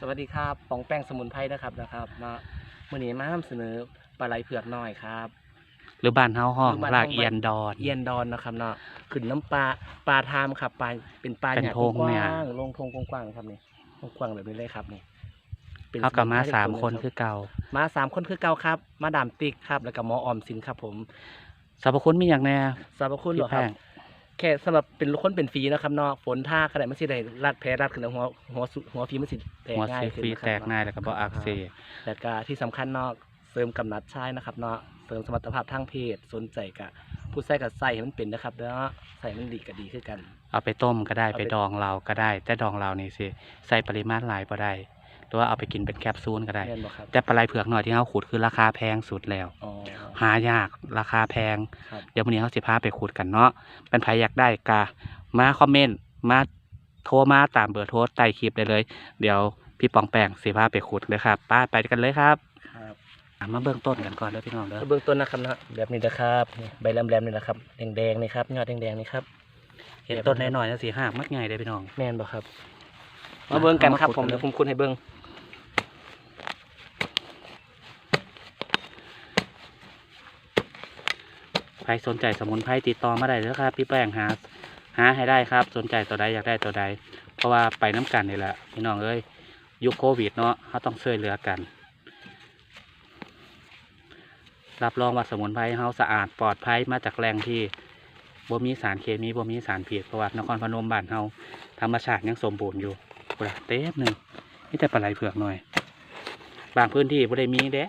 สวัสดีครับปองแป้งสมุนไพรนะครับนะครับ มาเมื่อนี้มานำเสนอปลาไหลเผือกน้อยครับหรือบ้านเฮาห้องหรือบ้านลากเฮาเอียนดอนเอียนดอนนะครับเนาะขึ้นน้ำปลาปลาทามครับปลาเป็นปลาเป็นหยาโพงกเนี่ยว้างๆลงทงกว้างๆครับนี่กว้างๆแบบนี้เลยครับนี่ป็นเฮากับมาสมุนไพรสามที่คนรับคือเก่า มาสามคนคือเก่าครับ มาดามติ๊กครับ แล้วก็หมอออมสินครับผมสรรพคุณมีอย่างแน่สรรพคุณเหรอพี่ครับ แป้งแค่สำหรับเป็นคนเป็นฟรีนะครับเนาะฝนท่าขนาดไม่ใช่ได้รัดแพ้รัดขึ้นแล้วหัวหัวสุหัวฟรีมันสิแตกหัวง่ายซีขึ้นฟรีนะครับแตกง่ายแล้วก็บ่อักเสบแล้วก็ที่สำคัญเนาะเสริมกำนัดชายนะครับเนาะเสริมสมรรถภาพทางเพศสนใจกะผู้ใส่กับใส่ให้มันเป็นนะครับเนาะใส่มันดีก็ดีขึ้นกัน เอาไปต้มก็ได้เอาไป ไปดองเราก็ได้ แต่ดองเรานี่สิใส่ปริมาณหลายบ่ได้ หรือว่าเอาไปกินเป็นแคปซูลก็ได้ แม่นบ่ครับ แต่ปลาไหลเผือกหน่อยที่เฮาขุดคือราคาแพงสุดแล้ว อ๋อ หายากราคาแพง ครับ เดี๋ยววันนี้เขาสิพาไปขุดกันเนาะเป็นใครอยากได้กะมาคอมเมนต์มาโทรมาตามเบอร์โทรใต้คลิปได้เลย เดี๋ยวพี่ปองแปงสิพาไปขุดเลยครับไป้าไปกันเลยครับครับอะมาเบื้องต้นกันก่อนเด้อพี่น้องเด้อ เบื้องต้นนะครับเนาะแบบนี้นะครับนี่ใบแหลมๆนี่นะครับ แดงๆนี่ครับ ยอดแดงๆนี่ครับ เห็นต้นน้อยๆจังสิหากมักใหญ่เด้อพี่น้อง แม่นบ่ครับ มาเบิ่งกันครับเอามาขุผดมกันเลยเดี๋ยวผมคุณให้เบิ่ง ใค รสนใจสมุนไพรติดต่อมาได้เลยครับ พี่แป้งหาหาให้ได้ครับ สนใจตัวใดอยากได้ตัวใด เพราะว่าไปน้กันนี่แหละพี่น้องเอ้ยยุคโควิดเนาะเขาต้องช่วยเหลือกัน รับรองว่าสมุนไพรเฮาสะอาดปลอดภัยมาจากแหล่งที่บ่มีสารเคมีบ่มีสารพิษเพราะว่านครพนมบ้านเฮาธรรมชาติยังสมบูรณ์อยู่ปล่ะเต็มหนึ่งนี่แต่ปลาไหลเผือกหน่อย บางพื้นที่บ่ได้มีเด้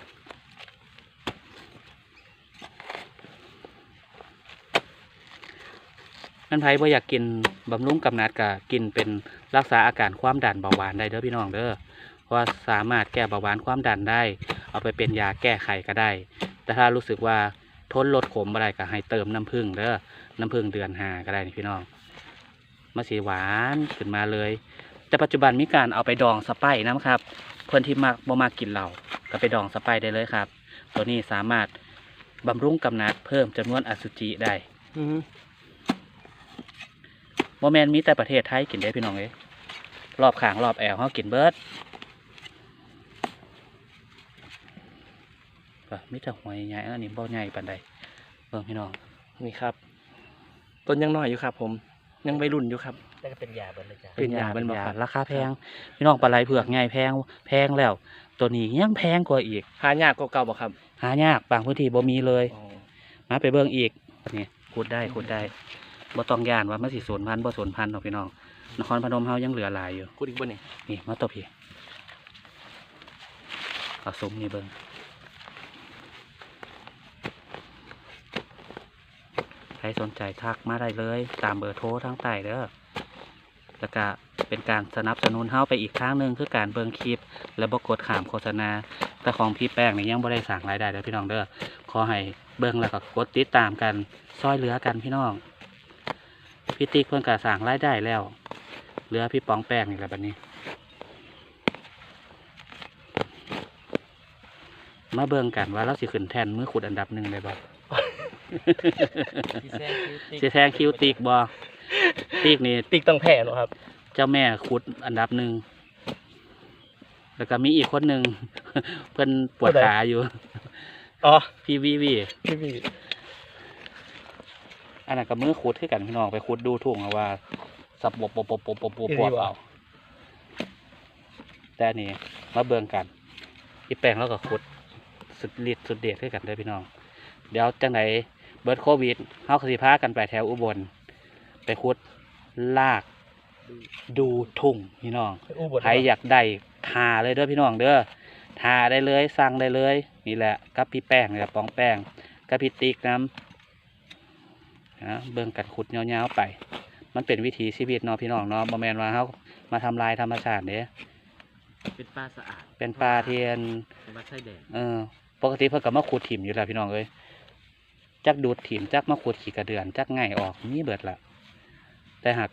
นั่นไผบ่อยากกินบำรุงกำนัดก็กินเป็นรักษาอาการความดันเบาหวานได้เด้อพี่น้องเด้อเพราะว่าสามารถแก้เบาหวานความดันได้ เอาไปเป็นยาแก้ไขก็ได้ แต่ถ้ารู้สึกว่าทนลดขมอะไรก็ให้เติมน้ำผึ้งเด้อน้ำผึ้งเดือนหาก็ได้นี่พี่น้องมาสีหวานขึ้นมาเลย แต่ปัจจุบันมีการเอาไปดองสไปซ์นะครับเพื่อนที่มักบ่มากกินเหล้าก็ไปดองสไปซ์ได้เลยครับ ตัวนี้สามารถบำรุงกำนัดเพิ่มจำนวนอสุจิได้อื โมแมนมีแต่ประเทศไทยกินได้พี่น้องเอ้ยรอบขางรอบแอวเขากินเบิร์ดว่ะมีแต่หอยใหญ่อันนี้บ่ใหญ่ปานใดเบิ่งพี่น้องนี่ครับ ต้นยังน้อยอยู่ครับ ผมยังวัยรุ่นอยู่ครับแต่ก็เป็นยาเบิดเลยจ้ะเป็นยาเป็นบ่ยาครับราคาแพง พี่น้องปลาไหลเผือกใหญ่แพงแพงแล้ว ตัวนี้ยังแพงกว่าอีก หายากกว่าเก่าบ่ครับ หายากบางพื้นที่บ่มีเลยอ๋อมาไปเบิ่งอีกนี่ขุดได้ขุดได้ บ่ต้องย่านว่ามันสิสูญพันธุ์บ่สูญพันธุ์หรอกพี่น้องนครพนมเฮายังเหลือหลายอยู่พูดอีกบ่นี่นี่มาตัวพี่เอาซุ้มนี่เบิ้งใครสนใจทักมาได้เลย ตามเบอร์โทรทั้งใต้เด้อแล้วก็เป็นการสนับสนุนเฮาไปอีกครั้งหนึ่งคือการเบิ่งคลิป และบกดขามโฆษณา แต่ของพี่แป้งนี่ยังบ่ได้สั่งรายได้เด้อพี่น้องเด้อขอให้เบิ่งแล้วก็กดติดตามกันซอยเหลือกันพี่น้อง พี่ติ๊กเพิ่นก็สั่งรายได้แล้ว เหลือพี่ปองแป้งนี่แหละบัดนี้ มาเบิ่งกันว่าเราสิขึ้นแทนมือขุดอันดับหนึ่งเลยบ่ที่แซงคิวติ๊กสิแทงคิวติกบ่ติกนี่ติ๊กต้องแพ้เนอะครับ เจ้าแม่ขุดอันดับหนึ่งแล้วก็มีอีกคนหนึ่งเพิ่นปวดขาอยู่ อ๋อ พี่วีวีพี่พี่ อันนั้นก็มือขุดคือกันพี่น้องไปขุดดูทุ่งเอาว่า สับบบบบบบบบบบเอาแต่นี่มาเบิ่งกัน อีแปลงแล้วก็ขุดสุดฤทธิ์สุดเดชคือกันเด้พี่น้อง เดี๋ยวจังไหนเบิร์ดโควิดเฮาสิพากันไปแถวอุบล ไปขุดลากดูทุ่งพี่น้องใครอยากได้ทาเลยเด้อพี่น้องเด้อทาได้เลยสั่งได้เลย นี่แหละกับพี่แป้งนี่แหละปองแป้งกับพี่ติ๊กน้ำ นะเบิ่งกันขุดเงาวๆไป มันเป็นวิถีชีวิตเนาะพี่น้องเนาะบ่แม่นว่าเฮามาทำลายธรรมชาติเด้เป็นปลาสะอาด เป็นปลาเทียนเป็นปลาไส้แดงเออ ปกติเพิ่นก็มาขุดถิ่มอยู่แล้วพี่น้องเอ้ยจักดูดถิ่มจักมาขุดขี้กระเดือนจักง่ายออกมีเบิดละแต่หาก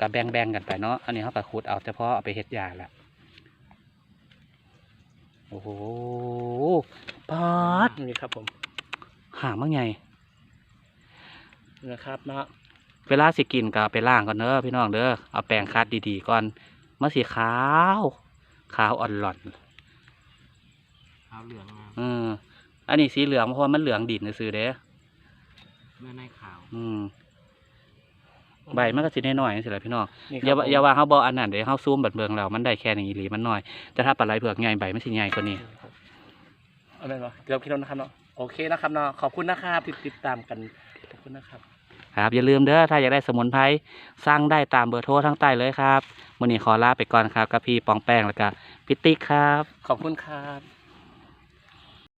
ก็แบ่งๆกันไปเนาะอันนี้เฮาก็ขุดเอาเฉพาะเอาไปเฮ็ดยาละโอ้โหปาดนี่ครับผมหางมันใหญ่ นะครับเนาะเวลาสิกินก็เอาไปล้างก่อนเด้อพี่น้องเด้อเอาแปรงคัดดีๆก่อนมันสีขาว ขาวอ่อนหล่อนขาวเหลืองงามอืมอันนี้สีเหลืองเพราะว่ามันเหลืองดินซื่อๆเด้เมื่อในขาว อืมใบมันก็สิน้อยๆจังซี่แหละพี่น้องนี่อย่าครับว่าอย่าว่าเฮาบ่อันนั้นเด้เฮาซูมบัดเบิ่งแล้วมันได้แค่นี้อีหลีมันน้อยแต่ถ้าปลาไหลเผือกใหญ่ใบมันสิใหญ่กว่านี้เอาเป็นวะเกือบคิดแล้วนะครับเนาะโอเคนะครับเนาะขอบคุณนะครับที่ติดตามกันขอบคุณนะครับ ครับ อย่าลืมเด้อถ้าอยากได้สมุนไพรสร้างได้ตามเบอร์โทรทั้งใต้เลยครับวันนี้ขอลาไปก่อนครับกับพี่ปองแป้งแล้วก็พิติ๊กครับ ขอบคุณครับ